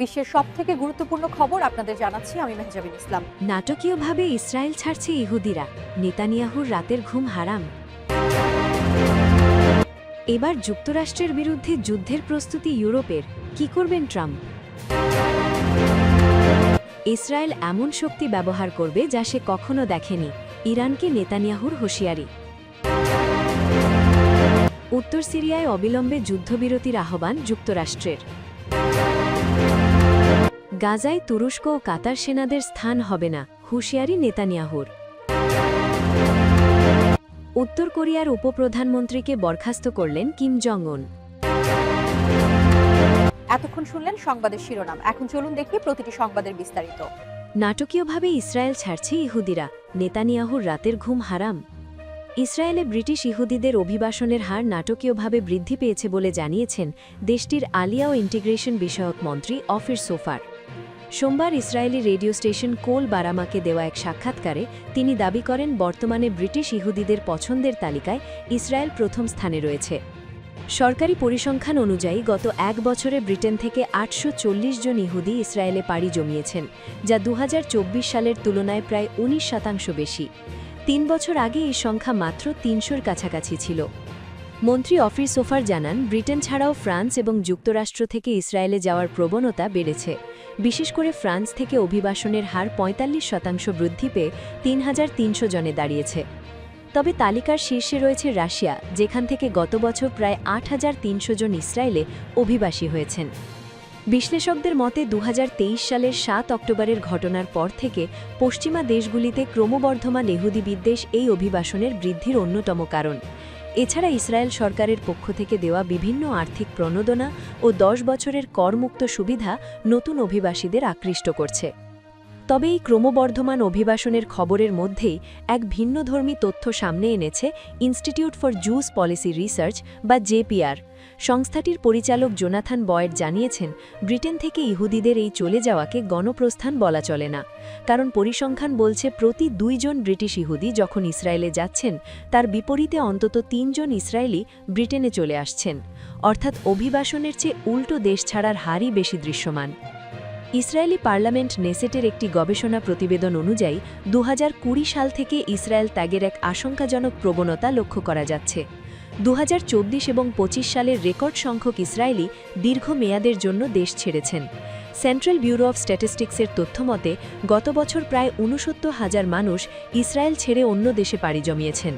বিশ্বের সব থেকে গুরুত্বপূর্ণ খবর আপনাদের জানাচ্ছি আমি মেহজাবিন ইসলাম। নাটকীয়ভাবে ইসরায়েল ছাড়ছে ইহুদিরা। নেতানিয়াহুর রাতের ঘুম হারাম। এবার যুক্তরাষ্ট্রের বিরুদ্ধে যুদ্ধের প্রস্তুতি ইউরোপের। কি করবেন ট্রাম্প? ইসরায়েল এমন শক্তি ব্যবহার করবে যা সে কখনো দেখেনি। ইরানকে নেতানিয়াহুর হুঁশিয়ারি। উত্তর সিরিয়ায় অবিলম্বে যুদ্ধবিরতির আহ্বান যুক্তরাষ্ট্রের। গাজায় তুরস্ক ও কাতার সেনাদের স্থান হবে না হুঁশিয়ারি নেতানিয়াহুর। উত্তর কোরিয়ার উপপ্রধানমন্ত্রীকে বরখাস্ত করলেন কিম জং উন এতক্ষণ শুনলেন সংবাদের শিরোনাম। এখন চলুন দেখি প্রতিটি সংবাদের বিস্তারিত। নাটকীয়ভাবে ইসরায়েল ছাড়ছে ইহুদিরা নেতানিয়াহুর রাতের ঘুম হারাম। ইসরায়েলে ব্রিটিশ ইহুদিদের অভিবাসনের হার নাটকীয়ভাবে বৃদ্ধি পেয়েছে বলে জানিয়েছেন দেশটির আলিয়া ও ইন্টিগ্রেশন বিষয়ক মন্ত্রী অফির সোফার। সোমবার ইসরায়েলি রেডিও স্টেশন কোল বারামাকে দেওয়া এক সাক্ষাৎকারে তিনি দাবি করেন, বর্তমানে ব্রিটিশ ইহুদিদের পছন্দের তালিকায় ইসরায়েল প্রথম স্থানে রয়েছে। সরকারি পরিসংখ্যান অনুযায়ী গত এক বছরে ব্রিটেন থেকে আটশো চল্লিশ জন ইহুদি ইসরায়েলে পাড়ি জমিয়েছেন, যা দু হাজার চব্বিশ সালের তুলনায় প্রায় ১৯ শতাংশ বেশি। তিন বছর আগে এই সংখ্যা মাত্র তিনশোর কাছাকাছি ছিল। মন্ত্রী অফির সোফার জানান, ব্রিটেন ছাড়াও ফ্রান্স এবং যুক্তরাষ্ট্র থেকে ইসরায়েলে যাওয়ার প্রবণতা বেড়েছে। বিশেষ করে ফ্রান্স থেকে অভিবাসনের হার ৪৫ শতাংশ বৃদ্ধি পেয়ে তিন হাজার তিনশো জনে দাঁড়িয়েছে। তবে তালিকার শীর্ষে রয়েছে রাশিয়া, যেখান থেকে গত বছর প্রায় আট হাজার তিনশো জন ইসরায়েলে অভিবাসী হয়েছেন। বিশ্লেষকদের মতে, দু হাজার তেইশ সালের সাত অক্টোবরের ঘটনার পর থেকে পশ্চিমা দেশগুলিতে ক্রমবর্ধমান এহুদি বিদ্বেষ এই অভিবাসনের বৃদ্ধির অন্যতম কারণ। এছাড়া ইসরায়েল সরকারের পক্ষ থেকে দেওয়া বিভিন্ন আর্থিক প্রণোদনা ও দশ বছরের করমুক্ত সুবিধা নতুন অভিবাসীদের আকৃষ্ট করছে। তবে এই ক্রমবর্ধমান অভিবাসনের খবরের মধ্যেই এক ভিন্নধর্মী তথ্য সামনে এনেছে Institute for Jewish policy research বা জেপিআর। সংস্থাটির পরিচালক জোনাথান বয়েড জানিয়েছেন, ব্রিটেন থেকে ইহুদিদের এই চলে যাওয়াকে গণপ্রস্থান বলা চলে না। কারণ পরিসংখ্যান বলছে প্রতি দুইজন ব্রিটিশ ইহুদি যখন ইসরায়েলে যাচ্ছেন, তার বিপরীতে অন্তত তিনজন ইসরায়েলি ব্রিটেনে চলে আসছেন। অর্থাৎ অভিবাসনের চেয়ে উল্টো দেশ ছাড়ার হারই বেশি দৃশ্যমান। ইসরায়েলি পার্লামেন্ট নেসেটের একটি গবেষণা প্রতিবেদন অনুযায়ী দু হাজার কুড়ি সাল থেকে ইসরায়েল ত্যাগের এক আশঙ্কাজনক প্রবণতা লক্ষ্য করা যাচ্ছে। দু হাজার চব্বিশ এবং ২৫ সালের রেকর্ড সংখ্যক ইসরায়েলি দীর্ঘ মেয়াদের জন্য দেশ ছেড়েছেন। সেন্ট্রাল ব্যুরো অফ স্ট্যাটিস্টিক্সের তথ্যমতে গত বছর প্রায় উনসত্তর হাজার মানুষ ইসরায়েল ছেড়ে অন্য দেশে পাড়ি জমিয়েছেন।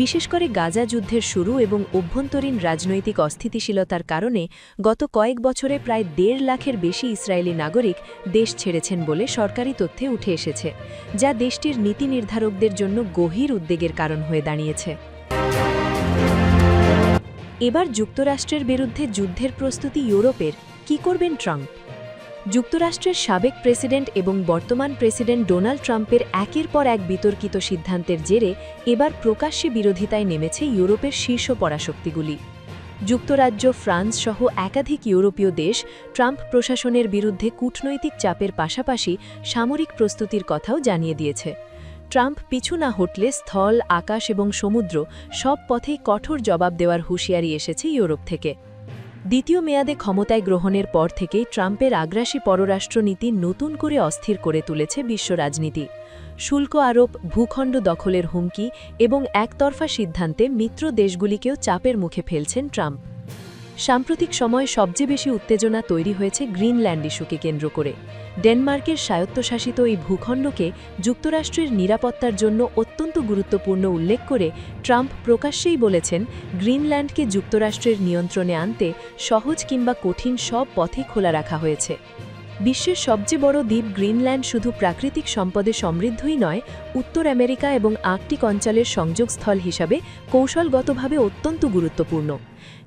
বিশেষ করে গাজা যুদ্ধের শুরু এবং অভ্যন্তরীণ রাজনৈতিক অস্থিতিশীলতার কারণে গত কয়েক বছরে প্রায় দেড় লাখের বেশি ইসরায়েলি নাগরিক দেশ ছেড়েছেন বলে সরকারি তথ্যে উঠে এসেছে, যা দেশটির নীতি নির্ধারকদের জন্য গভীর উদ্বেগের কারণ হয়ে দাঁড়িয়েছে। এবার যুক্তরাষ্ট্রের বিরুদ্ধে যুদ্ধের প্রস্তুতি ইউরোপের, কি করবেন ট্রাম্প? যুক্তরাষ্ট্রের সাবেক প্রেসিডেন্ট এবং বর্তমান প্রেসিডেন্ট ডোনাল্ড ট্রাম্পের একের পর এক বিতর্কিত সিদ্ধান্তের জেরে এবার প্রকাশ্যে বিরোধিতায় নেমেছে ইউরোপের শীর্ষ পরাশক্তিগুলি। যুক্তরাজ্য, ফ্রান্স সহ একাধিক ইউরোপীয় দেশ ট্রাম্প প্রশাসনের বিরুদ্ধে কূটনৈতিক চাপের পাশাপাশি সামরিক প্রস্তুতির কথাও জানিয়ে দিয়েছে। ট্রাম্প পিছু না হটলে স্থল, আকাশ এবং সমুদ্র সব পথেই কঠোর জবাব দেওয়ার হুঁশিয়ারি এসেছে ইউরোপ থেকে। দ্বিতীয় মেয়াদে ক্ষমতায় গ্রহণের পর থেকেই ট্রাম্পের আগ্রাসী পররাষ্ট্রনীতি নতুন করে অস্থির করে তুলেছে বিশ্ব রাজনীতি। শুল্ক আরোপ, ভূখণ্ড দখলের হুমকি এবং একতরফা সিদ্ধান্তে মিত্র দেশগুলিকেও চাপের মুখে ফেলছেন ট্রাম্প। সাম্প্রতিক সময়ে সবচেয়ে বেশি উত্তেজনা তৈরি হয়েছে গ্রিনল্যান্ড ইস্যুকে কেন্দ্র করে। ডেনমার্কের স্বায়ত্তশাসিত এই ভূখণ্ডকে যুক্তরাষ্ট্রের নিরাপত্তার জন্য অত্যন্ত গুরুত্বপূর্ণ উল্লেখ করে ট্রাম্প প্রকাশ্যেই বলেছেন, গ্রিনল্যান্ডকে যুক্তরাষ্ট্রের নিয়ন্ত্রণে আনতে সহজ কিংবা কঠিন সব পথে খোলা রাখা হয়েছে। বিশ্বের সবচেয়ে বড় দ্বীপ গ্রিনল্যান্ড শুধু প্রাকৃতিক সম্পদে সমৃদ্ধই নয়, উত্তর আমেরিকা এবং আর্কটিক অঞ্চলের সংযোগস্থল হিসাবে কৌশলগতভাবে অত্যন্ত গুরুত্বপূর্ণ।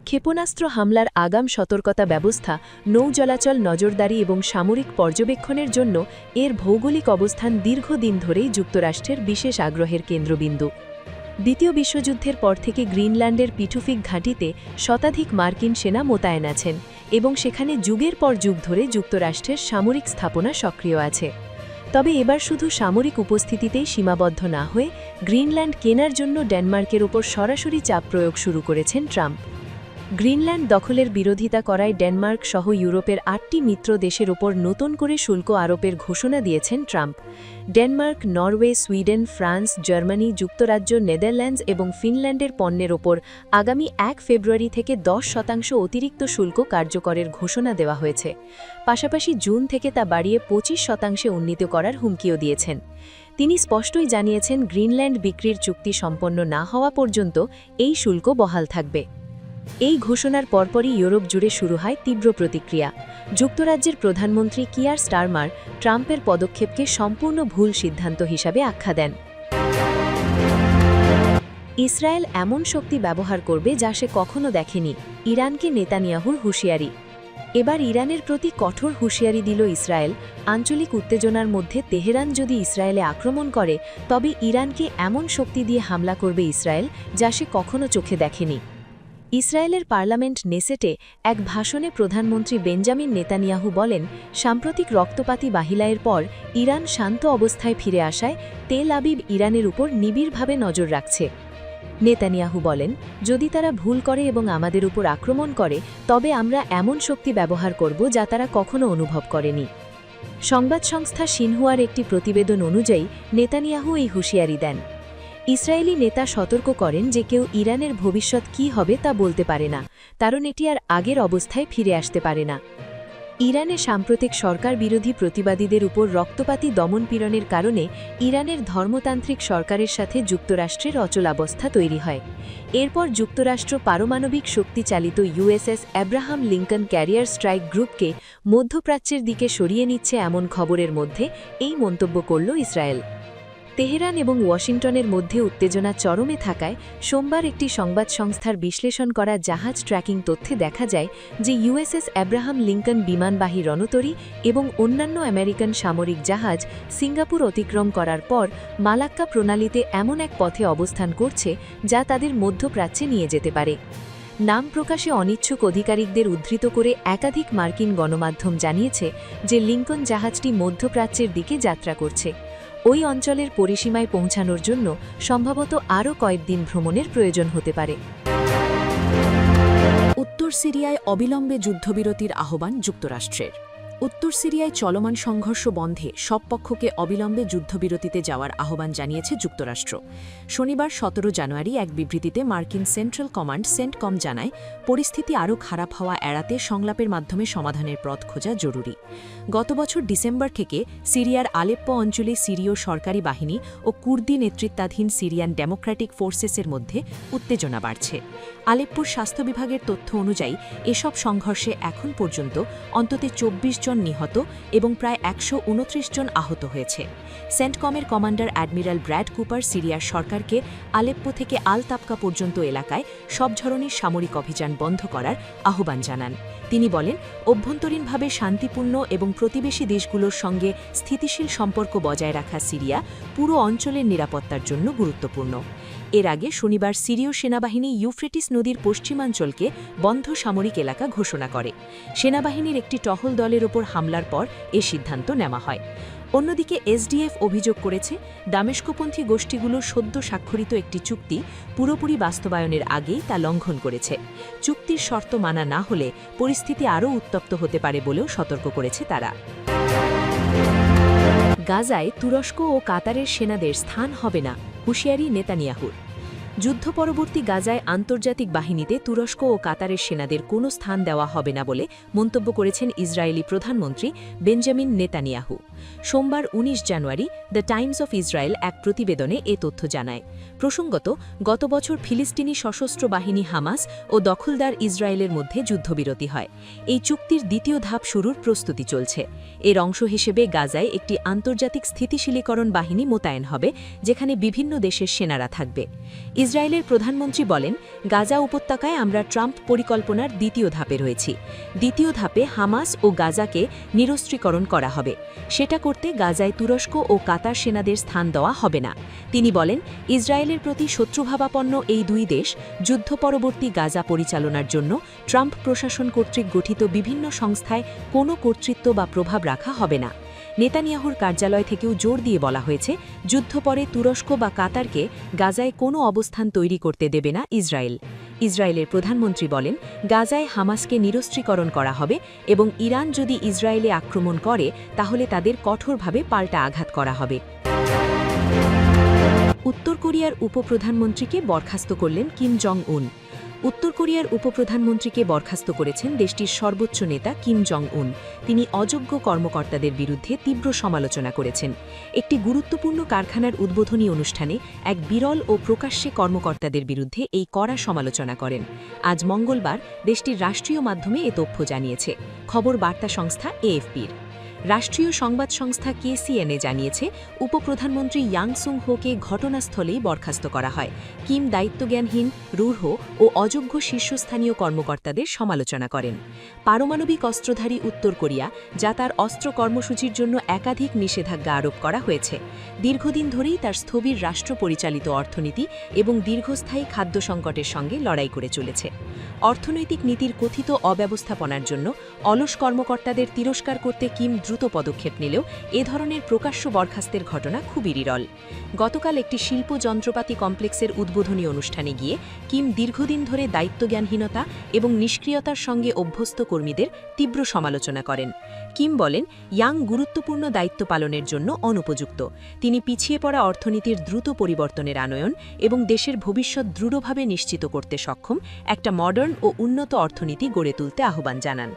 ক্ষেপণাস্ত্র হামলার আগাম সতর্কতা ব্যবস্থা, নৌ চলাচল নজরদারি এবং সামরিক পর্যবেক্ষণের জন্য এর ভৌগোলিক অবস্থান দীর্ঘদিন ধরেই যুক্তরাষ্ট্রের বিশেষ আগ্রহের কেন্দ্রবিন্দু। দ্বিতীয় বিশ্বযুদ্ধের পর থেকে গ্রিনল্যান্ডের পিঠুফিক ঘাঁটিতে শতাধিক মার্কিন সেনা মোতায়েন আছেন এবং সেখানে যুগের পর যুগ ধরে যুক্তরাষ্ট্রের সামরিক স্থাপনা সক্রিয় আছে। তবে এবার শুধু সামরিক উপস্থিতিতেই সীমাবদ্ধ না হয়ে গ্রিনল্যান্ড কেনার জন্য ডেনমার্কের ওপর সরাসরি চাপ প্রয়োগ শুরু করেছেন ট্রাম্প। গ্রিনল্যান্ড দখলের বিরোধিতা করায় ডেনমার্ক সহ ইউরোপের আটটি মিত্র দেশের ওপর নতুন করে শুল্ক আরোপের ঘোষণা দিয়েছেন Trump. Denmark, Norway, Sweden, France, Germany, যুক্তরাজ্য, নেদারল্যান্ডস এবং ফিনল্যান্ডের পণ্যের ওপর আগামী এক ফেব্রুয়ারি থেকে দশ শতাংশ অতিরিক্ত শুল্ক কার্যকরের ঘোষণা দেওয়া হয়েছে। পাশাপাশি জুন থেকে তা বাড়িয়ে পঁচিশ শতাংশে উন্নীত করার হুমকিও দিয়েছেন। তিনি স্পষ্টই জানিয়েছেন, গ্রিনল্যান্ড বিক্রির চুক্তি সম্পন্ন না হওয়া পর্যন্ত এই শুল্ক বহাল থাকবে। এই ঘোষণার পরপরই ইউরোপ জুড়ে শুরু হয় তীব্র প্রতিক্রিয়া। যুক্তরাজ্যের প্রধানমন্ত্রী কিয়ার স্টারমার ট্রাম্পের পদক্ষেপকে সম্পূর্ণ ভুল সিদ্ধান্ত হিসাবে আখ্যা দেন। ইসরায়েল এমন শক্তি ব্যবহার করবে যা সে কখনো দেখেনি, ইরানকে নেতানিয়াহুর হুঁশিয়ারি। এবার ইরানের প্রতি কঠোর হুঁশিয়ারি দিল ইসরায়েল। আঞ্চলিক উত্তেজনার মধ্যে তেহরান যদি ইসরায়েলে আক্রমণ করে, তবে ইরানকে এমন শক্তি দিয়ে হামলা করবে ইসরায়েল যা সে কখনো চোখে দেখেনি। ইসরায়েলের পার্লামেন্ট নেসেটে এক ভাষণে প্রধানমন্ত্রী বেঞ্জামিন নেতানিয়াহু বলেন, সাম্প্রতিক রক্তপাতি বাহিলায়ের পর ইরান শান্ত অবস্থায় ফিরে আসায় তেল আবিব ইরানের উপর নিবিড়ভাবে নজর রাখছে। নেতানিয়াহু বলেন, যদি তারা ভুল করে এবং আমাদের উপর আক্রমণ করে, তবে আমরা এমন শক্তি ব্যবহার করব যা তারা কখনো অনুভব করেনি। সংবাদ সংস্থা সিনহুয়ার একটি প্রতিবেদন অনুযায়ী, নেতানিয়াহু এই হুঁশিয়ারি দেন। ইসরায়েলি নেতা সতর্ক করেন যে কেউ ইরানের ভবিষ্যৎ কি হবে তা বলতে পারে না, কারণ এটি আর আগের অবস্থায় ফিরে আসতে পারে না। ইরানে সাম্প্রতিক সরকার বিরোধী প্রতিবাদীদের উপর রক্তপাতী দমনপীড়নের কারণে ইরানের ধর্মতান্ত্রিক সরকারের সাথে যুক্তরাষ্ট্রের অচলাবস্থা তৈরি হয়। এরপর যুক্তরাষ্ট্র পারমাণবিক শক্তি চালিত USS Abraham Lincoln carrier strike গ্রুপকে মধ্যপ্রাচ্যের দিকে সরিয়ে নিচ্ছে এমন খবরের মধ্যে এই মন্তব্য করল ইসরায়েল। তেহরান এবং ওয়াশিংটনের মধ্যে উত্তেজনা চরমে থাকায় সোমবার একটি সংবাদ সংস্থার বিশ্লেষণ করা জাহাজ ট্র্যাকিং তথ্যে দেখা যায় যে ইউএসএস অ্যাব্রাহাম লিঙ্কন বিমানবাহী রণতরী এবং অন্যান্য আমেরিকান সামরিক জাহাজ সিঙ্গাপুর অতিক্রম করার পর মালাক্কা প্রণালীতে এমন এক পথে অবস্থান করছে যা তাদের মধ্যপ্রাচ্যে নিয়ে যেতে পারে। নাম প্রকাশে অনিচ্ছুক অধিকারিকদের উদ্ধৃত করে একাধিক মার্কিন গণমাধ্যম জানিয়েছে যে লিঙ্কন জাহাজটি মধ্যপ্রাচ্যের দিকে যাত্রা করছে। ওই অঞ্চলের পরিসীমায় পৌঁছানোর জন্য সম্ভবত আরও কয়েকদিন ভ্রমণের প্রয়োজন হতে পারে। উত্তর সিরিয়ায় অবিলম্বে যুদ্ধবিরতির আহ্বান যুক্তরাষ্ট্রের। উত্তর সিরিয়ায় চলমান সংঘর্ষ বন্ধে সব পক্ষকে অবিলম্বে যুদ্ধবিরতিতে যাওয়ার আহ্বান জানিয়েছে যুক্তরাষ্ট্র। শনিবার সতেরো জানুয়ারি এক বিবৃতিতে মার্কিন সেন্ট্রাল কমান্ড সেন্টকম জানায়, পরিস্থিতি আরও খারাপ হওয়া এড়াতে সংলাপের মাধ্যমে সমাধানের পথ খোঁজা জরুরি। গত বছর ডিসেম্বর থেকে সিরিয়ার আলেপ্পো অঞ্চলে সিরীয় সরকারি বাহিনী ও কুর্দি নেতৃত্বাধীন সিরিয়ান ডেমোক্র্যাটিক ফোর্সেসের মধ্যে উত্তেজনা বাড়ছে। আলেপ্পোর স্বাস্থ্য বিভাগের তথ্য অনুযায়ী, এসব সংঘর্ষে এখন পর্যন্ত অন্তত চব্বিশ জন নিহত এবং প্রায় একশো উনত্রিশ জন আহত হয়েছে। সেন্টকমের কমান্ডার অ্যাডমিরাল ব্র্যাড কুপার সিরিয়ার সরকারকে আলেপ্পো থেকে আল তাপকা পর্যন্ত এলাকায় সব ধরনের সামরিক অভিযান বন্ধ করার আহ্বান জানান। তিনি বলেন, অভ্যন্তরীণভাবে শান্তিপূর্ণ এবং প্রতিবেশী দেশগুলোর সঙ্গে স্থিতিশীল সম্পর্ক বজায় রাখা সিরিয়া পুরো অঞ্চলের নিরাপত্তার জন্য গুরুত্বপূর্ণ। এর আগে শনিবার সিরীয় সেনাবাহিনী ইউফ্রেটিস নদীর পশ্চিমাঞ্চলকে বন্ধ সামরিক এলাকা ঘোষণা করে। সেনাবাহিনীর একটি টহল দলের ওপর হামলার পর এ সিদ্ধান্ত নেওয়া হয়। অন্যদিকে এসডিএফ অভিযোগ করেছে, দামেস্কপন্থী গোষ্ঠীগুলো সদ্য স্বাক্ষরিত একটি চুক্তি পুরোপুরি বাস্তবায়নের আগেই তা লঙ্ঘন করেছে। চুক্তির শর্ত মানা না হলে পরিস্থিতি আরও উত্তপ্ত হতে পারে বলেও সতর্ক করেছে তারা। গাজায় তুরস্ক ও কাতারের সেনাদের স্থান হবে না, হুঁশিয়ারি নেতানিয়াহুর। যুদ্ধ পরবর্তী গাজায় আন্তর্জাতিক বাহিনীতে তুরস্ক ও কাতারের সেনাদের কোনো স্থান দেওয়া হবে না বলে মন্তব্য করেছেন ইসরায়েলি প্রধানমন্ত্রী বেঞ্জামিন নেতানিয়াহু। সোমবার ১৯ January the Times of Israel এক প্রতিবেদনে এ তথ্য জানায়। প্রসঙ্গত, গত বছর ফিলিস্তিনি সশস্ত্র বাহিনী হামাস ও দখলদার ইসরায়েলের মধ্যে যুদ্ধবিরতি হয়। এই চুক্তির দ্বিতীয় ধাপ শুরুর প্রস্তুতি চলছে। এর অংশ হিসেবে গাজায় একটি আন্তর্জাতিক স্থিতিশীলীকরণ বাহিনী মোতায়েন হবে, যেখানে বিভিন্ন দেশের সেনারা থাকবে। ইসরায়েলের প্রধানমন্ত্রী বলেন, গাজা উপত্যকায় আমরা ট্রাম্প পরিকল্পনার দ্বিতীয় ধাপে রয়েছি। দ্বিতীয় ধাপে হামাস ও গাজাকে নিরস্ত্রীকরণ করা হবে। সেটা করতে গাজায় তুরস্ক ও কাতার সেনাদের স্থান দেওয়া হবে না। তিনি বলেন, ইসরায়েলের প্রতি শত্রুভাবাপন্ন এই দুই দেশ যুদ্ধ পরবর্তী গাজা পরিচালনার জন্য ট্রাম্প প্রশাসন কর্তৃক গঠিত বিভিন্ন সংস্থায় কোনো কর্তৃত্ব বা প্রভাব রাখা হবে না। নেতানিয়াহুর কার্যালয় থেকেও জোর দিয়ে বলা হয়েছে, যুদ্ধ পরে তুরস্ক বা কাতারকে গাজায় কোনো অবস্থান তৈরি করতে দেবে না ইসরায়েল। ইসরায়েলের প্রধানমন্ত্রী বলেন, গাজায় হামাসকে নিরস্ত্রীকরণ করা হবে এবং ইরান যদি ইসরায়েলে আক্রমণ করে, তাহলে তাদের কঠোরভাবে পাল্টা আঘাত করা হবে। উত্তর কোরিয়ার উপপ্রধানমন্ত্রীকে বরখাস্ত করলেন কিম জং উন উত্তর কোরিয়ার উপপ্রধানমন্ত্রীকে বরখাস্ত করেছেন দেশটির সর্বোচ্চ নেতা কিম জং উন তিনি অযোগ্য কর্মকর্তাদের বিরুদ্ধে তীব্র সমালোচনা করেছেন। একটি গুরুত্বপূর্ণ কারখানার উদ্বোধনী অনুষ্ঠানে এক বিরল ও প্রকাশ্যে কর্মকর্তাদের বিরুদ্ধে এই কড়া সমালোচনা করেন। আজ মঙ্গলবার দেশটির রাষ্ট্রীয় মাধ্যমে এ তথ্য জানিয়েছে। খবর বার্তা সংস্থা এএফপির। রাষ্ট্রীয় সংবাদ সংস্থা কেসিএনএ জানিয়েছে, উপপ্রধানমন্ত্রী ইয়াংসুং হোকে ঘটনাস্থলেই বরখাস্ত করা হয়। কিম দায়িত্বজ্ঞানহীন, রূঢ় ও অযোগ্য শীর্ষস্থানীয় কর্মকর্তাদের সমালোচনা করেন। পারমাণবিক অস্ত্রধারী উত্তর কোরিয়া, যা তার অস্ত্র কর্মসূচির জন্য একাধিক নিষেধাজ্ঞা আরোপ করা হয়েছে। দীর্ঘদিন ধরেই তার স্থবির রাষ্ট্র পরিচালিত অর্থনীতি এবং দীর্ঘস্থায়ী খাদ্য সংকটের সঙ্গে লড়াই করে চলেছে। অর্থনৈতিক নীতির কথিত অব্যবস্থাপনার জন্য অলস কর্মকর্তাদের তিরস্কার করতে কিম দ্রুত পদক্ষেপ নিলেও এ ধরনের প্রকাশ্য বরখাস্তের ঘটনা খুবই বিরল। গতকাল একটি শিল্প যন্ত্রপাতি কমপ্লেক্সের উদ্বোধনী অনুষ্ঠানে গিয়ে কিম দীর্ঘদিন ধরে দায়িত্বজ্ঞানহীনতা এবং নিষ্ক্রিয়তার সঙ্গে অভ্যস্ত কর্মীদের তীব্র সমালোচনা করেন। কিম বলেন, ইয়াং গুরুত্বপূর্ণ দায়িত্ব পালনের জন্য অনুপযুক্ত। তিনি পিছিয়ে পড়া অর্থনীতির দ্রুত পরিবর্তনের আনয়ন এবং দেশের ভবিষ্যৎ দৃঢ়ভাবে নিশ্চিত করতে সক্ষম একটা মডার্ন ও উন্নত অর্থনীতি গড়ে তুলতে আহ্বান জানান।